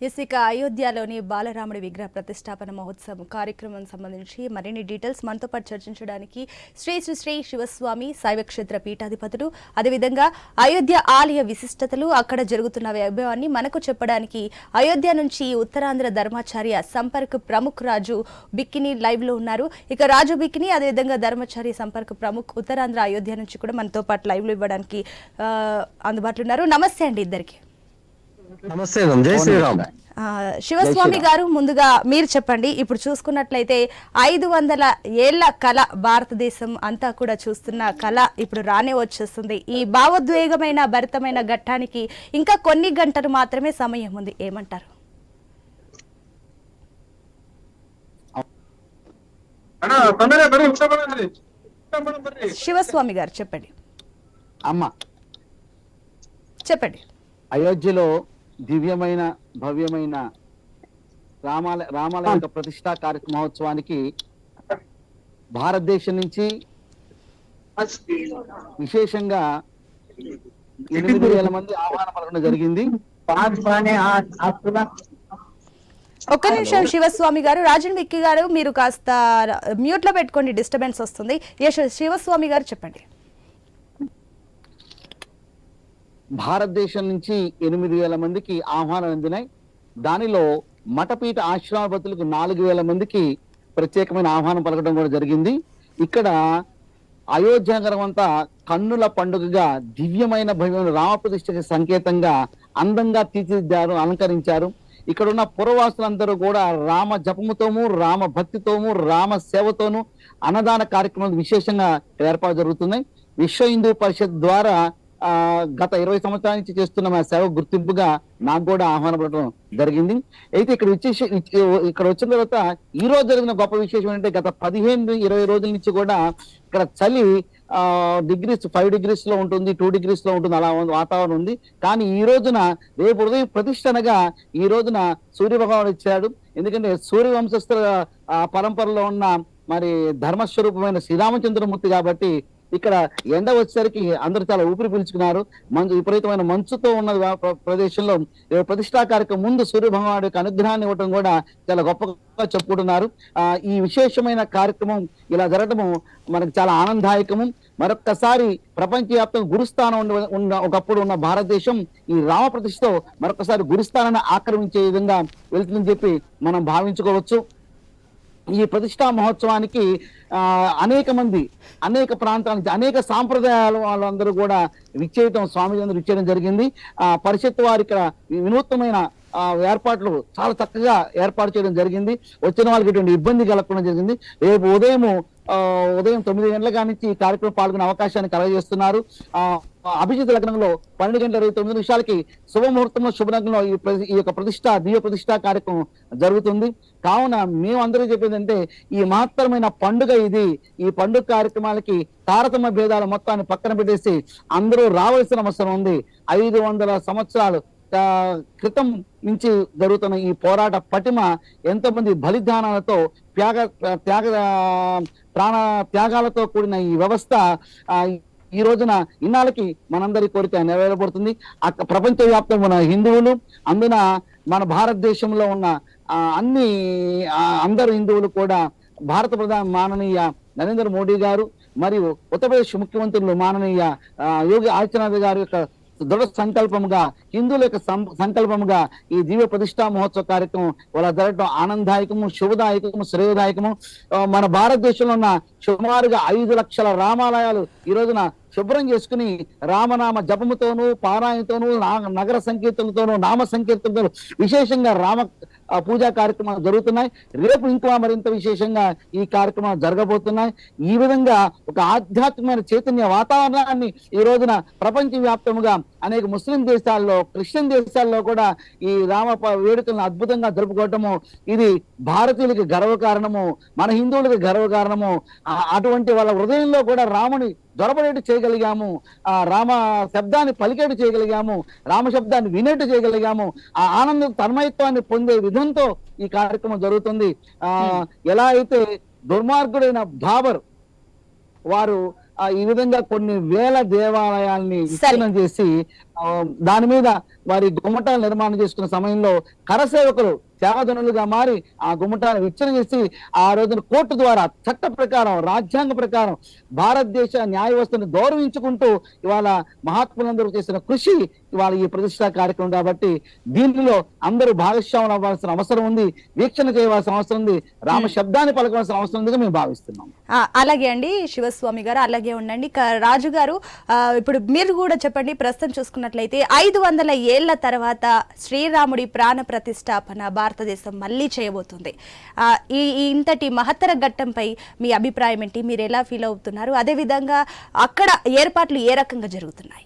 ఇసిక అయోధ్యలోని బాలరాముడి విగ్రహ ప్రతిష్టాపన మహోత్సవం కార్యక్రమం సంబంధించి మరిన్ని డీటెయిల్స్ మనతో పాటు చర్చించడానికి శ్రీ శ్రీ శ్రీ శివస్వామి శైవక్షేత్ర పీఠాధిపతులు అదేవిధంగా అయోధ్య ఆలయ విశిష్టతలు అక్కడ జరుగుతున్న వైభవాన్ని మనకు చెప్పడానికి అయోధ్య నుంచి ఉత్తరాంధ్ర ధర్మాచార్య సంపర్క్ ప్రముఖ్ రాజు బిక్కిని లైవ్లో ఉన్నారు. ఇక రాజు బిక్కిని అదేవిధంగా ధర్మాచార్య సంపర్క్ ప్రముఖ్ ఉత్తరాంధ్ర అయోధ్య నుంచి కూడా మనతో పాటు లైవ్లో ఇవ్వడానికి అందుబాటులో ఉన్నారు. నమస్తే అండి ఇద్దరికి. నమస్తే జై శ్రీరామ్. శివస్వామి గారు ముందుగా మీరు చెప్పండి. ఇప్పుడు చూసుకున్నట్లయితే ఐదు వందల ఏళ్ళ కళ భారతదేశం అంతా కూడా చూస్తున్న కళ ఇప్పుడు రానే వచ్చేస్తుంది. ఈ భావోద్వేగమైన భరితమైన ఘట్టానికి ఇంకా కొన్ని గంటలు మాత్రమే సమయం ఉంది. ఏమంటారు? శివస్వామి గారు చెప్పండి. అమ్మా. చెప్పండి. అయోధ్యలో దివ్యమైన భవ్యమైన రామాల రామాలయ యొక్క ప్రతిష్టా కార్యక్రమ మహోత్సవానికి భారతదేశం నుంచి విశేషంగా ఎనిమిది వేల మంది ఆహ్వానం పలకడం జరిగింది. ఒక్క నిమిషం శివస్వామి గారు. రాజన్ విక్కీ గారు మీరు కాస్త మ్యూట్లో పెట్టుకోండి డిస్టర్బెన్స్ వస్తుంది. యశ్ శివస్వామి గారు చెప్పండి. భారతదేశం నుంచి ఎనిమిది వేల మందికి ఆహ్వానం అందినాయి. దానిలో మఠపీఠ ఆశ్రమపతులకు నాలుగు వేల మందికి ప్రత్యేకమైన ఆహ్వానం పలకడం కూడా జరిగింది. ఇక్కడ అయోధ్య నగరం అంతా కన్నుల పండుగగా దివ్యమైన భవ్యమైన రామప్రతిష్టకి సంకేతంగా అందంగా తీర్చిదిద్దారు అలంకరించారు. ఇక్కడ ఉన్న పురవాసులందరూ కూడా రామ జపముతోము రామ భక్తితోము రామ సేవతోను అన్నదాన కార్యక్రమాలు విశేషంగా ఏర్పాటు జరుగుతున్నాయి. విశ్వ హిందూ పరిషత్ ద్వారా గత ఇరవై సంవత్సరాల నుంచి చేస్తున్న మా సేవ గుర్తింపుగా నాకు కూడా ఆహ్వానం పడటం జరిగింది. అయితే ఇక్కడ విశేష ఇక్కడ వచ్చిన తర్వాత ఈ రోజు జరిగిన గొప్ప విశేషం ఏంటంటే గత పదిహేను ఇరవై రోజుల నుంచి కూడా ఇక్కడ చలి ఆ డిగ్రీస్ ఫైవ్ డిగ్రీస్లో ఉంటుంది టూ డిగ్రీస్లో ఉంటుంది అలా ఉంది- వాతావరణం ఉంది. కానీ ఈ రోజున రేపు ఉదయం ప్రతిష్టనగా ఈ రోజున సూర్య ఇచ్చాడు ఎందుకంటే సూర్యవంశస్థుల పరంపరలో ఉన్న మరి ధర్మస్వరూపమైన శ్రీరామచంద్రమూర్తి కాబట్టి ఇక్కడ ఎండ వచ్చేసరికి అందరూ చాలా ఊపిరి పీల్చుకున్నారు. మంచు విపరీతమైన మంచుతో ఉన్న ప్రదేశంలో. ప్రతిష్టా కార్యక్రమం ముందు సూర్యభగవాడు యొక్క అనుగ్రహాన్ని ఇవ్వడం కూడా చాలా గొప్పగా చెప్పుకుంటున్నారు. ఆ ఈ విశేషమైన కార్యక్రమం ఇలా జరగడము మనకు చాలా ఆనందదాయకము. మరొక్కసారి ప్రపంచవ్యాప్తంగా గురుస్థానం ఉన్న- ఒకప్పుడు ఉన్న భారతదేశం ఈ రామప్రతిష్టతో మరొకసారి గురుస్థానాన్ని ఆక్రమించే విధంగా వెళ్తుందని చెప్పి మనం భావించుకోవచ్చు. ఈ ప్రతిష్టా మహోత్సవానికి అనేక మంది అనేక ప్రాంతాల నుంచి అనేక సాంప్రదాయాల వాళ్ళందరూ కూడా విచ్చేయటం స్వామి అందరూ విచ్చేయడం జరిగింది. ఆ పరిషత్ వారి ఇక్కడ ఈ వినూత్నమైన ఏర్పాట్లు చాలా చక్కగా ఏర్పాటు చేయడం జరిగింది. వచ్చిన వాళ్ళకి ఇటువంటి ఇబ్బంది కలగకుండా జరిగింది. రేపు ఉదయము ఉదయం తొమ్మిది గంటల కానించి ఈ కార్యక్రమం పాల్గొనే అవకాశాన్ని కలగజేస్తున్నారు. అభిజిత్ లగ్నంలో పన్నెండు గంటల ఇరవై తొమ్మిది నిమిషాలకి శుభముహూర్తంలో శుభలగ్నంలో ఈ ప్రతి- ఈ యొక్క ప్రతిష్ట దివ్య ప్రతిష్ట కార్యక్రమం జరుగుతుంది. కావున మేము అందరూ చెప్పేది అంటే ఈ మహత్తరమైన పండుగ ఇది. ఈ పండుగ కార్యక్రమాలకి తారతమ్య భేదాల మొత్తాన్ని పక్కన పెట్టేసి అందరూ రావాల్సిన అవసరం ఉంది. ఐదు వందల సంవత్సరాలు క్రితం నుంచి జరుగుతున్న ఈ పోరాట పటిమ ఎంతో మంది బలిదానాలతో త్యాగ త్యాగ ప్రాణ త్యాగాలతో కూడిన ఈ వ్యవస్థ ఈ రోజున ఇన్నాళ్ళకి మనందరి కోరిక నెరవేరబడుతుంది. అక్క ప్రపంచ వ్యాప్తంగా ఉన్న హిందువులు అందున మన భారతదేశంలో ఉన్న అన్ని అందరు హిందువులు కూడా భారత ప్రధాని మాననీయ నరేంద్ర మోడీ గారు మరియు ఉత్తరప్రదేశ్ ముఖ్యమంత్రులు మాననీయ యోగి ఆదిత్యనాథ్ గారి యొక్క దృఢ సంకల్పముగా హిందువుల యొక్క సం- సంకల్పముగా ఈ దివ్య ప్రతిష్టా మహోత్సవ కార్యక్రమం వాళ్ళ జరగడం ఆనందదాయకము శుభదాయకము శ్రేయదాయకము. మన భారతదేశంలో ఉన్న సుమారుగా ఐదు లక్షల రామాలయాలు ఈ రోజున శుభ్రం చేసుకుని రామనామ జపముతోనూ పారాయణతోనూ నా- నగర సంకీర్తనతోనూ నామ సంకీర్తనతోనూ విశేషంగా రామ ఆ, పూజా కార్యక్రమాలు జరుగుతున్నాయి. రేపు ఇంకా మరింత విశేషంగా ఈ కార్యక్రమాలు జరగబోతున్నాయి. ఈ విధంగా ఒక ఆధ్యాత్మికమైన చైతన్య వాతావరణాన్ని ఈ రోజున ప్రపంచవ్యాప్తంగా అనేక ముస్లిం దేశాల్లో క్రిస్టియన్ దేశాల్లో కూడా ఈ రామ వేడుకలను అద్భుతంగా జరుపుకోవటము ఇది భారతీయులకి గర్వకారణము మన హిందువులకి గర్వకారణము. ఆ- అటువంటి వాళ్ళ హృదయంలో కూడా రాముని దొరబడేట్టు చేయగలిగాము. ఆ రామ శబ్దాన్ని పలికేట్టు చేయగలిగాము. రామ శబ్దాన్ని వినేట్టు చేయగలిగాము. ఆ ఆనంద తన్మయత్వాన్ని పొందే విధంతో ఈ కార్యక్రమం జరుగుతుంది. ఆ ఎలా అయితే దుర్మార్గుడైన బాబర్ వారు ఈ విధంగా కొన్ని వేల దేవాలయాల్ని విచ్ఛిన్నం చేసి దాని మీద వారి గుమ్మటాలు నిర్మాణం చేసుకున్న సమయంలో కరసేవకులు సేవధనులుగా మారి ఆ గుమ్మటాన్ని విచ్చన చేసి ఆ రోజున కోర్టు ద్వారా చట్ట ప్రకారం రాజ్యాంగ ప్రకారం భారతదేశ న్యాయ వ్యవస్థను గౌరవించుకుంటూ ఇవాళ మహాత్ములందరూ చేసిన కృషి ఇవాళ ఈ ప్రతిష్టా కార్యక్రమం కాబట్టి దీనిలో అందరూ భాగస్వాములు అవ్వాల్సిన అవసరం ఉంది వీక్షణ చేయవలసిన అవసరం ఉంది రామ శబ్దాన్ని పలకవలసిన అవసరం ఉందిగా మేము భావిస్తున్నాం. అలాగే అండి శివస్వామి గారు అలాగే ఉండండి. రాజు గారు ఇప్పుడు మీరు కూడా చెప్పండి ప్రస్తుతం చూసుకున్నట్లయితే ఐదు వందల ఏళ్ళ తర్వాత శ్రీరాముడి ప్రాణ ప్రతిష్టాపన భారతదేశం మళ్ళీ చేయబోతుంది. ఈ ఇంతటి మహత్తర ఘట్టంపై మీ అభిప్రాయం ఏంటి? మీరు ఎలా ఫీల్ అవుతున్నారు? అదేవిధంగా అక్కడ ఏర్పాట్లు ఏ రకంగా జరుగుతున్నాయి?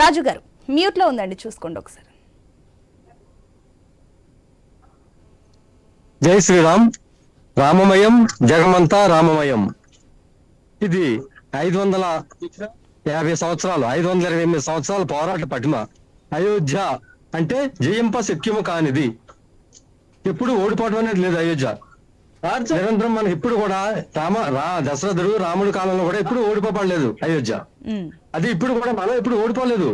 రాజు గారు మ్యూట్లో ఉందండి చూసుకోండి ఒకసారి. జై శ్రీరామ్. రామమయం జగమంతా రామమయం. ఇది ఐదు వందల యాభై సంవత్సరాలు ఐదు వందల ఇరవై ఎనిమిది సంవత్సరాల పోరాట పటిమ. అయోధ్య అంటే జయింప శక్యము కానిది. ఎప్పుడు ఓడిపోవడం అనేది లేదు అయోధ్య. నిరంతరం మనకి ఇప్పుడు కూడా రామ రా దశరథుడు రాముడి కాలంలో కూడా ఎప్పుడు ఓడిపోపడలేదు అయోధ్య. అది ఇప్పుడు కూడా మనం ఇప్పుడు ఓడిపోలేదు.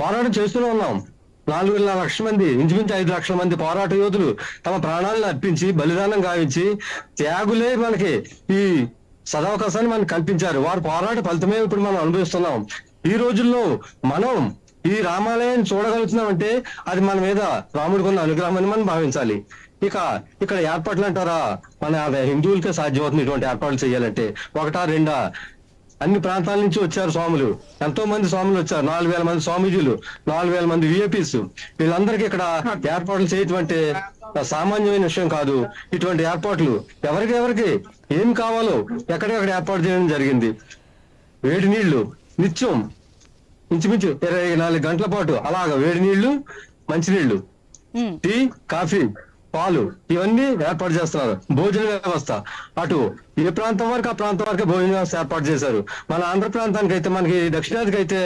పోరాటం చేస్తూనే ఉన్నాం. నాలుగు లక్షల మంది ఇంచుమించు ఐదు లక్షల మంది పోరాట యోధులు తమ ప్రాణాలను అర్పించి బలిదానం గావించి త్యాగులే మనకి ఈ సదవకాశాన్ని మనకు కల్పించారు. వారి పోరాట ఫలితమే ఇప్పుడు మనం అనుభవిస్తున్నాం. ఈ రోజుల్లో మనం ఈ రామాలయం చూడగలుగుతున్నాం అంటే అది మన మీద రాముడికి ఉన్న అనుగ్రహం అని మనం భావించాలి. ఇక ఇక్కడ ఏర్పాట్లు అంటారా? మన హిందువులకే సాధ్యమవుతుంది ఇటువంటి ఏర్పాట్లు చేయాలంటే. ఒకటా రెండా? అన్ని ప్రాంతాల నుంచి వచ్చారు స్వాములు. ఎంతో మంది స్వాములు వచ్చారు. నాలుగు వేల మంది స్వామీజీలు నాలుగు వేల మంది విఐపీస్ వీళ్ళందరికీ ఇక్కడ ఏర్పాట్లు చేయటం అంటే సామాన్యమైన విషయం కాదు. ఇటువంటి ఏర్పాట్లు ఎవరికి ఎవరికి? ఏం కావాలో ఎక్కడెక్కడ ఏర్పాటు చేయడం జరిగింది. వేడి నీళ్ళు నిత్యం ఇంచుమించు ఇరవై నాలుగు గంటల పాటు అలాగ వేడి నీళ్ళు మంచినీళ్ళు టీ కాఫీ పాలు ఇవన్నీ ఏర్పాటు చేస్తున్నారు. భోజన వ్యవస్థ. అటు ఏ ప్రాంతం వరకు ఆ ప్రాంతం వరకు భోజన వ్యవస్థ ఏర్పాటు చేశారు. మన ఆంధ్ర ప్రాంతానికి అయితే మనకి దక్షిణాదికి అయితే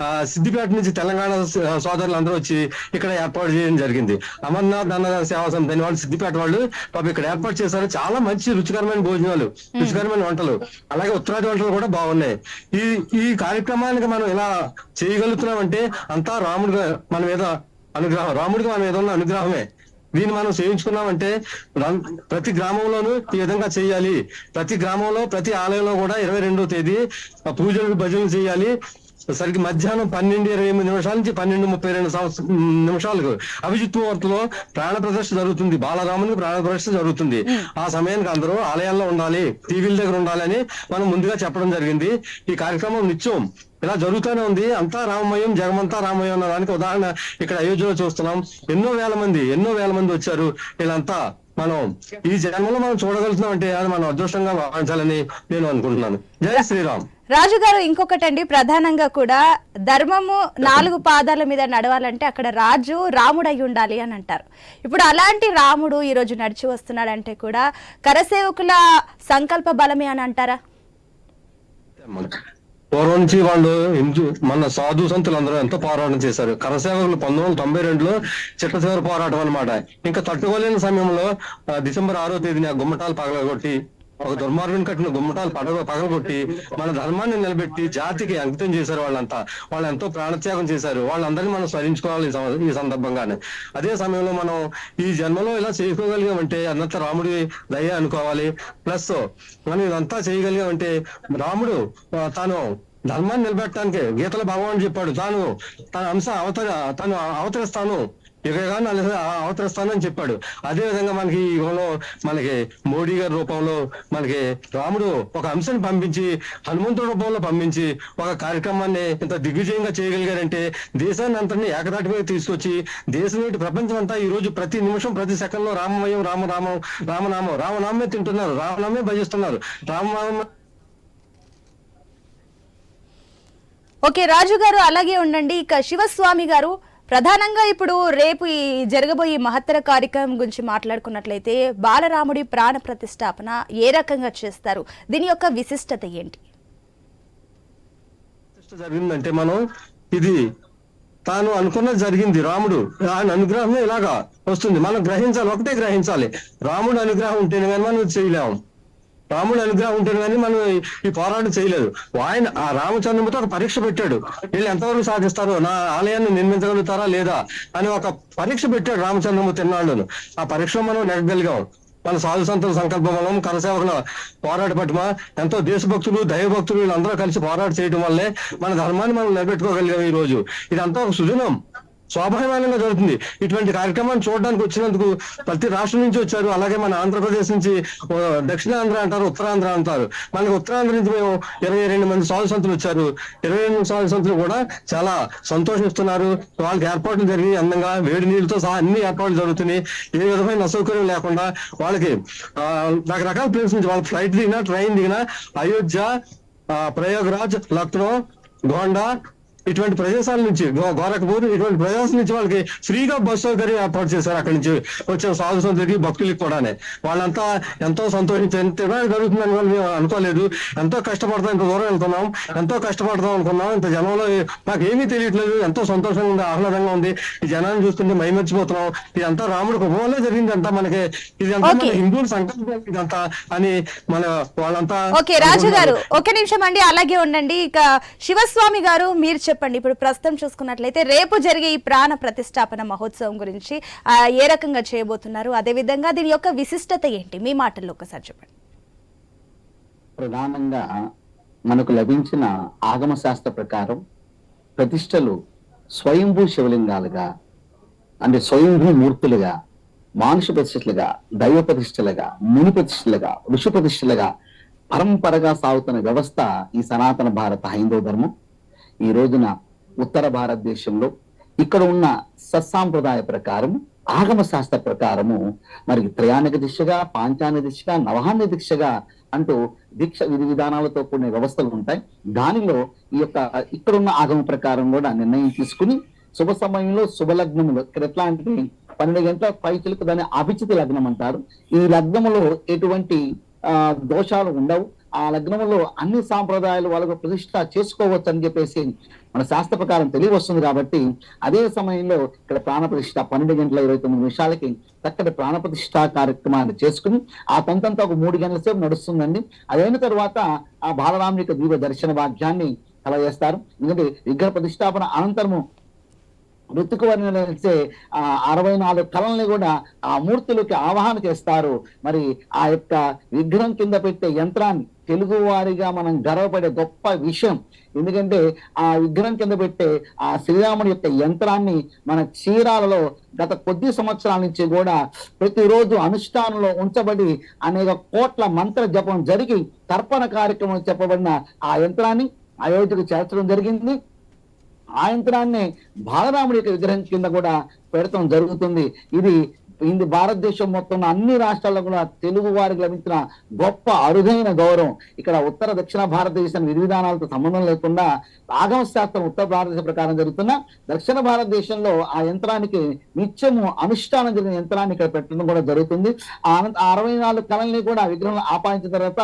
ఆ, సిద్దిపేట నుంచి తెలంగాణ సోదరులు అందరూ వచ్చి ఇక్కడ ఏర్పాటు చేయడం జరిగింది. అమర్నాథ్ అన్నదాన సేవా సమితి వాళ్ళు సిద్దిపేట వాళ్ళు పాపం ఇక్కడ ఏర్పాటు చేశారు. చాలా మంచి రుచికరమైన భోజనాలు రుచికరమైన వంటలు. అలాగే ఉత్తరాది వంటలు కూడా బాగున్నాయి. ఈ ఈ కార్యక్రమానికి మనం ఇలా చేయగలుగుతున్నాం అంటే అంతా రాముడు మన మీద అనుగ్రహం రాముడికి మన మీద ఉన్న అనుగ్రహమే. దీన్ని మనం చేయించుకున్నామంటే ప్రతి గ్రామంలోనూ ఈ విధంగా చేయాలి. ప్రతి గ్రామంలో ప్రతి ఆలయంలో కూడా ఇరవై రెండో తేదీ పూజలు భజనలు చేయాలి. సరికి మధ్యాహ్నం పన్నెండు ఇరవై ఎనిమిది నిమిషాల నుంచి పన్నెండు ముప్పై రెండు సంవత్సరం నిమిషాలకు అభిజిత్ ముహూర్తంలో ప్రాణ ప్రదర్శన జరుగుతుంది. బాలరామునికి ప్రాణ ప్రదర్శన జరుగుతుంది. ఆ సమయానికి అందరూ ఆలయాల్లో ఉండాలి టీవీల దగ్గర ఉండాలని మనం ముందుగా చెప్పడం జరిగింది. ఈ కార్యక్రమం నిత్యం ఇలా జరుగుతూనే ఉంది. అంతా రామమయం జగమంతా రామమయం అన్న దానికి ఉదాహరణ ఇక్కడ అయోధ్యలో చూస్తున్నాం. ఎన్నో వేల మంది ఎన్నో వేల మంది వచ్చారు. వీళ్ళంతా మనం ఈ జన్మలో మనం చూడగలుగుతున్నాం అంటే అది మనం అదృష్టంగా భావించాలని నేను అనుకుంటున్నాను. జై శ్రీరామ్. రాజు గారు ఇంకొకటండి ప్రధానంగా కూడా ధర్మము నాలుగు పాదాల మీద నడవాలంటే అక్కడ రాజు రాముడు అయి ఉండాలి అని అంటారు. ఇప్పుడు అలాంటి రాముడు ఈ రోజు నడిచి వస్తున్నాడంటే కూడా కరసేవకుల సంకల్ప బలమే అని అంటారా? పూర్వం నుంచి వాళ్ళు మన సాధు సంతులు అందరూ ఎంతో పోరాటం చేశారు. కరసేవకులు పంతొమ్మిది వందల తొంభై రెండులో చిట్ట చివరి పోరాటం అనమాట ఇంకా తట్టుకోలేని సమయంలో డిసెంబర్ ఆరో తేదీన గుమ్మటాలు పగలగొట్టి ఒక దుర్మార్గుని కట్టిన గుమ్మటాలు పడగ పగలగొట్టి మన ధర్మాన్ని నిలబెట్టి జాతికి అంకితం చేశారు వాళ్ళంతా. వాళ్ళు ఎంతో ప్రాణత్యాగం చేశారు. వాళ్ళందరినీ మనం స్మరించుకోవాలి ఈ సందర్భంగానే. అదే సమయంలో మనం ఈ జన్మలో ఇలా చేసుకోగలిగామంటే అన్నంత రాముడి దయ అనుకోవాలి. ప్లస్ మనం ఇదంతా చేయగలిగామంటే రాముడు తాను ధర్మాన్ని నిలబెట్టడానికి గీతలో భగవాన్ చెప్పాడు తాను తన అంశ అవతర తను అవతరిస్తాను ఇక్కడ కానీ అవతరిస్తానని చెప్పాడు. అదే విధంగా మనకి ఈ యుగంలో మనకి మోడీ గారి రూపంలో మనకి రాముడు ఒక అంశాన్ని పంపించి హనుమంతుడి రూపంలో పంపించి ఒక కార్యక్రమాన్ని ఇంత దిగ్విజయంగా చేయగలిగారంటే దేశాన్ని అంతని ఏకదాటి మీద తీసుకొచ్చి దేశం ఏంటి ప్రపంచం అంతా ఈ రోజు ప్రతి నిమిషం ప్రతి సెకండ్లో రామమయం రామరామం రామనామం రామనామే తింటున్నారు రామనామే భజిస్తున్నారు. రామనామ ఓకే రాజు గారు అలాగే ఉండండి. ఇక శివస్వామి గారు ప్రధానంగా ఇప్పుడు రేపు ఈ జరగబోయే మహత్తర కార్యక్రమం గురించి మాట్లాడుకున్నట్లయితే బాలరాముడి ప్రాణ ప్రతిష్టాపన ఏ రకంగా చేస్తారు? దీని యొక్క విశిష్టత ఏంటి? జరిగిందంటే మనం ఇది తాను అనుకున్నది జరిగింది. రాముడు ఆయన అనుగ్రహమే ఇలాగా వస్తుంది? మనం గ్రహించాలి ఒకటే గ్రహించాలి. రాముడు అనుగ్రహం ఉంటేనే కానీ మనం చేయలేము రాముడు అనుగ్రహం ఉంటుంది కానీ మనం ఈ- పోరాటం చేయలేదు. ఆయన ఆ రామచంద్రమూర్తి ఒక పరీక్ష పెట్టాడు. వీళ్ళు ఎంతవరకు సాధిస్తారు నా ఆలయాన్ని నిర్మించగలుగుతారా లేదా అని ఒక పరీక్ష పెట్టాడు రామచంద్రమూర్తి ఎన్నాళ్ళను ఆ పరీక్షలో మనం నెరగలిగాం మన సాధు సంతుల సంకల్పం బలం కరసేవకుల పోరాట పట్టుమ ఎంతో దేశభక్తులు దైవభక్తులు వీళ్ళందరూ కలిసి పోరాట చేయడం వల్లే మన ధర్మాన్ని మనం నిలబెట్టుకోగలిగాం ఈ రోజు ఇదంతా ఒక సుజనం. స్వాభావికంగా జరుగుతుంది. ఇటువంటి కార్యక్రమాన్ని చూడడానికి వచ్చినందుకు ప్రతి రాష్ట్రం నుంచి వచ్చారు. అలాగే మన ఆంధ్రప్రదేశ్ నుంచి దక్షిణాంధ్ర అంటారు ఉత్తరాంధ్ర అంటారు. మనకి ఉత్తరాంధ్ర నుంచి మేము ఇరవై రెండు మంది సాధు సంతులు వచ్చారు. ఇరవై రెండు సాధు సంతులు కూడా చాలా సంతోషిస్తున్నారు. వాళ్ళకి ఏర్పాట్లు జరిగి అందంగా వేడి నీళ్ళతో సహా అన్ని ఏర్పాట్లు జరుగుతున్నాయి. ఏ విధమైన అసౌకర్యం లేకుండా వాళ్ళకి రకరకాల ప్లేస్ నుంచి వాళ్ళ ఫ్లైట్ దిగినా ట్రైన్ దిగినా అయోధ్య ప్రయోగరాజ్ ప్రయాగ్రాజ్ లక్నో గోండా ఇటువంటి ప్రదేశాల నుంచి గోరఖపూర్ ఇటువంటి ప్రదేశాల నుంచి వాళ్ళకి ఫ్రీగా బస్ సౌకర్యం ఏర్పాటు చేశారు అక్కడి నుంచి వచ్చిన సాధు సంతులకి భక్తులకి కూడానే. వాళ్ళంతా ఎంతో సంతోషించి ఎంత ఇలాగ జరుగుతుందని వాళ్ళు మేము అనుకోలేదు. ఎంతో కష్టపడతాం ఇంత దూరం వెళ్తున్నాం ఎంతో కష్టపడతాం అనుకున్నాం ఇంత జనంలో నాకు ఏమీ తెలియట్లేదు ఎంతో సంతోషంగా ఉంది ఆహ్లాదంగా ఉంది. ఈ జనాన్ని చూస్తుంటే మైమర్చిపోతున్నాం. ఇదంతా రాముడు కుటుంబంలో జరిగింది అంతా మనకి ఇదంతా మన. హిందువుల సంకల్పం ఇదంతా అని మన వాళ్ళంతా ఓకే రాజు గారు ఒక నిమిషం అండి అలాగే ఉండండి. ఇక శివస్వామి గారు మీరు చెప్పండి. ఇప్పుడు ప్రస్తుతం చూసుకున్నట్లయితే రేపు జరిగే ఈ ప్రాణ ప్రతిష్టాపన మహోత్సవం గురించి ఏ రకంగా చేయబోతున్నారు? అదే విధంగా దీని యొక్క విశిష్టత ఏంటి? మీ మాటల్లో ఒకసారి చెప్పండి. ప్రధానంగా మనకు లభించిన ఆగమ శాస్త్ర ప్రకారం ప్రతిష్టలు స్వయంభూ శివలింగాలుగా అంటే స్వయంభూ మూర్తులుగా మానుష ప్రతిష్టలుగా దైవ ప్రతిష్టలుగా ముని ప్రతిష్టలుగా ఋషి ప్రతిష్టలుగా పరంపరగా సాగుతున్న వ్యవస్థ ఈ సనాతన భారత హైందవ ధర్మం. ఈ రోజున ఉత్తర భారతదేశంలో ఇక్కడ ఉన్న సత్సాంప్రదాయ ప్రకారం ఆగమ శాస్త్ర ప్రకారము మరి త్రయాణిక దిశగా పాంచానిక దిశగా నవహాన్య దిశగా అంటూ దీక్ష విధి విధానాలతో కూడిన వ్యవస్థలు ఉంటాయి. దానిలో ఈ యొక్క ఇక్కడున్న ఆగమ ప్రకారం కూడా నిర్ణయం తీసుకుని శుభ సమయంలో శుభ లగ్నములు ఇక్కడ ఎట్లా అంటే పన్నెండు గంటల పైచులకు దాన్ని అభిచిత లగ్నం అంటారు. ఈ లగ్నములో ఎటువంటి ఆ దోషాలు ఉండవు. ఆ లగ్నములో అన్ని సాంప్రదాయాలు వాళ్ళకు ప్రతిష్ట చేసుకోవచ్చు అని చెప్పేసి మన శాస్త్ర ప్రకారం తెలియవస్తుంది కాబట్టి అదే సమయంలో ఇక్కడ ప్రాణప్రతిష్ట పన్నెండు గంటల ఇరవై తొమ్మిది నిమిషాలకి చక్కటి ప్రాణప్రతిష్ట కార్యక్రమాన్ని చేసుకుని ఆ తంతంతా ఒక మూడు గంటల సేపు నడుస్తుందండి. అదైన తర్వాత ఆ బాలరాముని యొక్క దీప దర్శన భాగ్యాన్ని కలగజేస్తారు. ఎందుకంటే విగ్రహ ప్రతిష్టాపన అనంతరము ఋతుకు ఆ అరవై నాలుగు కళల్ని కూడా ఆ మూర్తులకి ఆవాహన చేస్తారు. మరి ఆ యొక్క విగ్రహం కింద పెట్టే యంత్రాన్ని తెలుగు వారిగా మనం గర్వపడే గొప్ప విషయం. ఎందుకంటే ఆ విగ్రహం కింద పెట్టే ఆ శ్రీరాముడి యొక్క యంత్రాన్ని మన చీరాలలో గత కొద్ది సంవత్సరాల నుంచి కూడా ప్రతిరోజు అనుష్ఠానంలో ఉంచబడి అనేక కోట్ల మంత్ర జపం జరిగి తర్పణ కార్యక్రమం చెప్పబడిన ఆ యంత్రాన్ని అయోధ్యకు చేర్చడం జరిగింది. ఆ యంత్రాన్ని బాలరాముడి యొక్క విగ్రహం కింద కూడా పెడతాం జరుగుతుంది. ఇది ఇందు భారతదేశం మొత్తం అన్ని రాష్ట్రాల్లో కూడా తెలుగు వారికి లభించిన గొప్ప అరుదైన గౌరవం. ఇక్కడ ఉత్తర దక్షిణ భారతదేశం విధి విధానాలతో సంబంధం లేకుండా ఆగమ శాస్త్రం ఉత్తర భారతదేశ ప్రకారం జరుగుతున్న దక్షిణ భారతదేశంలో ఆ యంత్రానికి నిత్యము అనుష్ఠానం జరిగిన యంత్రాన్ని ఇక్కడ పెట్టడం కూడా జరుగుతుంది. ఆ అరవై నాలుగు కళల్ని కూడా విగ్రహం ఆపాదించిన తర్వాత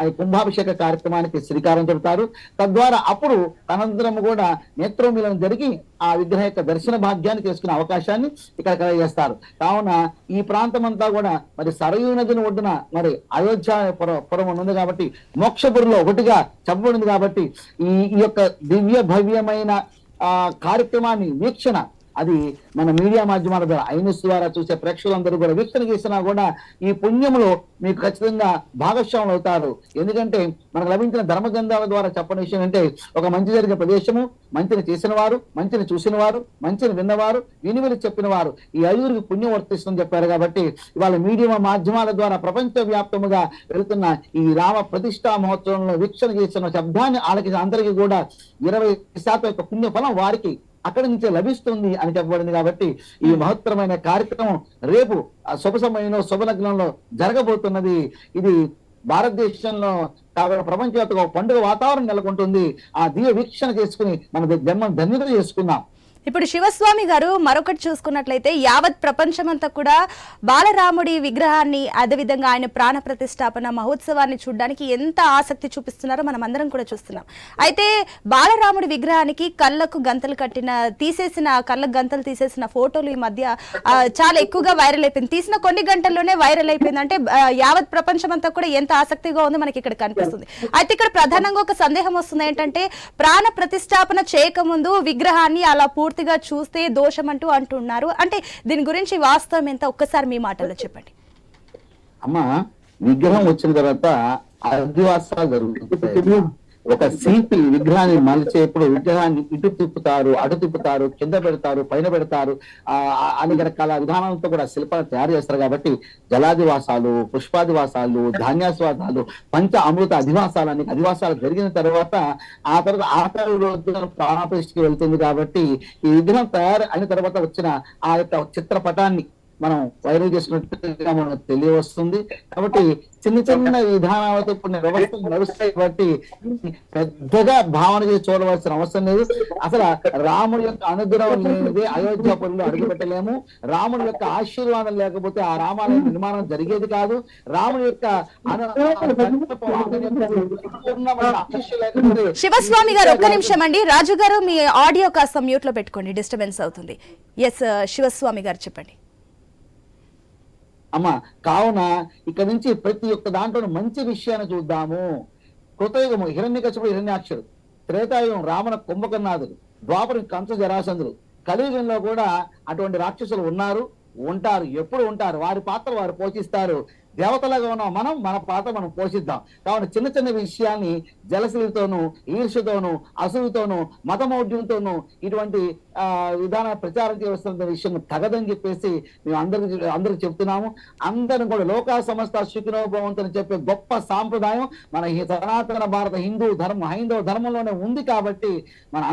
ఆ కుంభాభిషేక కార్యక్రమానికి శ్రీకారం చెబుతారు తద్వారా అప్పుడు అనంతరం కూడా నేత్రోమిలం జరిగి ఆ విగ్రహ యొక్క దర్శన భాగ్యాన్ని చేసుకునే అవకాశాన్ని ఇక్కడ కలగజేస్తారు. కావున ఈ ప్రాంతం అంతా కూడా మరి సరయూ నదిని ఒడ్డున మరి అయోధ్య పుర- పురం ఉంది కాబట్టి మోక్షపురిలో ఒకటిగా చెప్పబడింది కాబట్టి ఈ ఈ యొక్క దివ్య భవ్యమైన ఆ కార్యక్రమాన్ని వీక్షణ అది మన మీడియా మాధ్యమాల ద్వారా ఐనస్ ద్వారా చూసే ప్రేక్షకులందరూ కూడా వీక్షణ చేసినా కూడా ఈ పుణ్యములో మీకు ఖచ్చితంగా భాగస్వాములు అవుతారు. ఎందుకంటే మనకు లభించిన ధర్మగ్రంథాల ద్వారా చెప్పని విషయం అంటే ఒక మంచి జరిగే ప్రదేశము మంచిని చేసిన వారు మంచిని చూసిన వారు మంచిని విన్నవారు విని చెప్పిన వారు ఈ ఐదుగురికి పుణ్యం వర్తిస్తుందని చెప్పారు కాబట్టి ఇవాళ మీడియా మాధ్యమాల ద్వారా ప్రపంచ వ్యాప్తముగా వెళుతున్న ఈ రామ ప్రతిష్టా మహోత్సవంలో వీక్షణ చేసిన శబ్దాన్ని ఆలకించిన అందరికీ కూడా ఇరవై శాతం యొక్క పుణ్య ఫలం వారికి అక్కడి నుంచే లభిస్తుంది అని చెప్పబడింది కాబట్టి ఈ మహత్తరమైన కార్యక్రమం రేపు ఆ శుభ సమయంలో శుభలగ్నంలో జరగబోతున్నది. ఇది భారతదేశంలో ప్రపంచవ్యాప్తంగా ఒక పండుగ వాతావరణం నెలకొంటుంది. ఆ దివ్య వీక్షణ చేసుకుని మన జన్మ ధన్యత చేసుకుందాం. ఇప్పుడు శివస్వామి గారు మరొకటి చూసుకున్నట్లయితే యావత్ ప్రపంచమంతా కూడా బాలరాముడి విగ్రహాన్ని అదేవిధంగా ఆయన ప్రాణ ప్రతిష్టాపన మహోత్సవాన్ని చూడడానికి ఎంత ఆసక్తి చూపిస్తున్నారో మనం అందరం కూడా చూస్తున్నాం. అయితే బాలరాముడి విగ్రహానికి కళ్ళకు గంతలు కట్టిన తీసేసిన కళ్ళకు గంతలు తీసేసిన ఫోటోలు ఈ మధ్య చాలా ఎక్కువగా వైరల్ అయిపోయింది. తీసిన కొన్ని గంటల్లోనే వైరల్ అయిపోయింది. అంటే యావత్ ప్రపంచం అంతా కూడా ఎంత ఆసక్తిగా ఉందో మనకి ఇక్కడ కనిపిస్తుంది. అయితే ఇక్కడ ప్రధానంగా ఒక సందేహం వస్తుంది ఏంటంటే ప్రాణ ప్రతిష్టాపన చేయకముందు విగ్రహాన్ని అలా పూర్తి పూర్తిగా చూస్తే దోషం అంటూ అంటున్నారు. అంటే దీని గురించి వాస్తవం ఎంత? ఒక్కసారి మీ మాటల్లో చెప్పండి. అమ్మ విగ్రహం వచ్చిన తర్వాత అధివాసాలు జరుగుతుంది ఒక శిల్పి విగ్రహాన్ని మలిచేప్పుడు విగ్రహాన్ని ఇటు తిప్పుతారు అటు తిప్పుతారు కింద పెడతారు పైన పెడతారు ఆ అనేక రకాల విధానాలతో కూడా శిల్పాలు తయారు చేస్తారు కాబట్టి జలాదివాసాలు పుష్పాదివాసాలు ధాన్యాస్వాదాలు పంచ అమృత అధివాసాలు అనేక అధివాసాలు జరిగిన తర్వాత ఆ తర్వాత ఆఖరి రోజు ప్రాణప్రతిష్ఠకి వెళ్తుంది కాబట్టి ఈ విగ్రహం తయారు అయిన తర్వాత వచ్చిన ఆ యొక్క చిత్రపటాన్ని మనం వైరల్ చేసినట్టుగా మనకు తెలియవస్తుంది. కాబట్టి చిన్న చిన్న విధానాలతో కొన్ని వ్యవస్థలు నడుస్తాయి కాబట్టి పెద్దగా భావన చేసి చూడవలసిన అవసరం లేదు. అసలు రాముడి యొక్క అనుగ్రహం లేనిదే అయోధ్య అడుగు పెట్టలేము రాముడి యొక్క ఆశీర్వాదం లేకపోతే ఆ రామాలయం నిర్మాణం జరిగేది కాదు. రాముడి యొక్క శివస్వామి గారు ఒక్క నిమిషం అండి. రాజు గారు మీ ఆడియో కాస్త మ్యూట్లో పెట్టుకోండి. డిస్టర్బెన్స్ అవుతుంది. ఎస్ uh, శివస్వామి గారు చెప్పండి. అమ్మ కావున ఇక్కడ నుంచి ప్రతి ఒక్క దాంట్లో మంచి విషయాన్ని చూద్దాము. కృతయుగము హిరణ్యకశిపుడు హిరణ్యాక్షుడు త్రేతాయుగం రావణ కుంభకర్ణాథుడు ద్వాపరి కంస జరాసంధుడు కలియుగంలో కూడా అటువంటి రాక్షసులు ఉన్నారు ఉంటారు ఎప్పుడు ఉంటారు వారి పాత్ర వారు పోషిస్తారు. దేవతలాగా ఉన్నాం మనం మన పాత్ర మనం పోషిద్దాం. కావున చిన్న చిన్న విషయాల్ని జలసిరితోనూ ఈర్ష్యతోనూ అసూయతోనూ మతమౌఢ్యంతోనూ ఇటువంటి ఆ విధాన ప్రచారం చేస్తున్న విషయం తగదని చెప్పేసి మేము అందరికి అందరికి చెప్తున్నాము. అందరం కూడా లోకా సమస్త సుఖినో చెప్పే గొప్ప సాంప్రదాయం మన ఈ సనాతన భారత హిందూ ధర్మం హైందవ ధర్మంలోనే ఉంది కాబట్టి మన